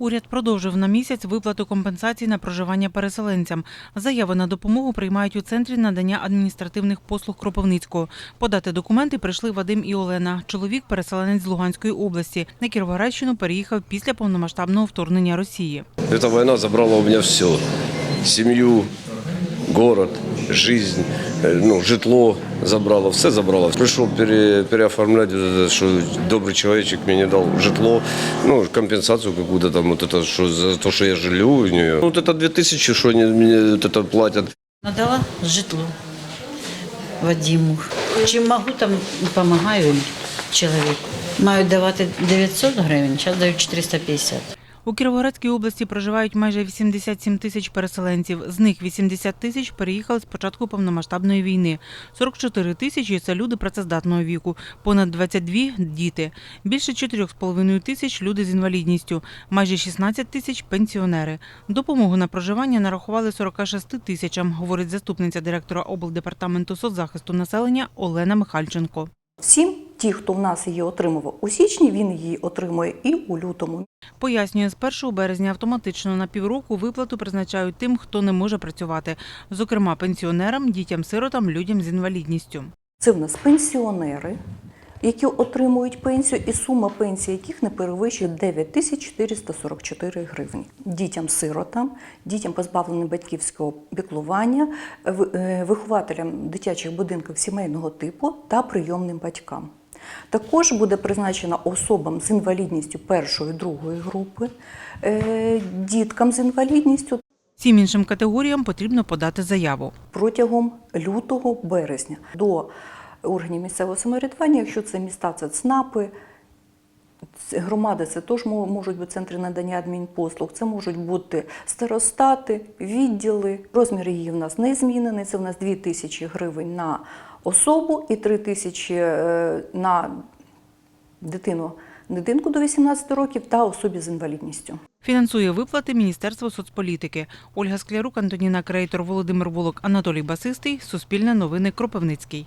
Уряд продовжив на місяць виплату компенсацій на проживання переселенцям. Заяви на допомогу приймають у центрі надання адміністративних послуг Кропивницького. Подати документи прийшли Вадим і Олена. Чоловік переселенець з Луганської області. На Кіровоградщину переїхав після повномасштабного вторгнення Росії. Ця война забрала у мене все. Семью, город, жизнь, э, ну, житло забрала, все забрала. Пришел пере, переоформлять, вот это, что добрый человечек мне дал житло, ну, компенсацию какую-то там, вот это, что за то, что я жилю у нее. Вот это 2000, что они мне вот это платят. Надала житло Вадиму. Чим можу, там допомагаю чоловіку. Мають давати 900 гривень, зараз дають 450. У Кіровоградській області проживають майже 87 тисяч переселенців. З них 80 тисяч переїхали з початку повномасштабної війни. 44 тисячі – це люди працездатного віку, понад 22 – діти. Більше 4,5 тисяч – люди з інвалідністю, майже 16 тисяч – пенсіонери. Допомогу на проживання нарахували 46 тисячам, говорить заступниця директора облдепартаменту соцзахисту населення Олена Михальченко. Всім ті, хто в нас її отримував у січні, він її отримує і у лютому. Пояснює, з 1 березня автоматично на півроку виплату призначають тим, хто не може працювати, зокрема пенсіонерам, дітям-сиротам, людям з інвалідністю. Це в нас пенсіонери, які отримують пенсію, і сума пенсії яких не перевищує 9 тисяч 444 гривні. Дітям-сиротам, дітям позбавленим батьківського піклування, е, вихователям дитячих будинків сімейного типу та прийомним батькам. Також буде призначена особам з інвалідністю першої другої групи, е, діткам з інвалідністю Всім іншим категоріям потрібно подати заяву. протягом лютого-березня до органів місцевого самоврядування, якщо це міста, це ЦНАПи, громади це теж можуть бути центри надання адмінпослуг, це можуть бути старостати, відділи. Розмір її в нас не змінений. Це в нас 2 тисячі гривень на особу і 3 тисячі е, на дитину, дитинку до 18 років та особі з інвалідністю. Фінансує виплати Міністерство соцполітики. Ольга Склярук, Антоніна Крейтор, Володимир Волок, Анатолій Басистий. Суспільне новини Кропивницький.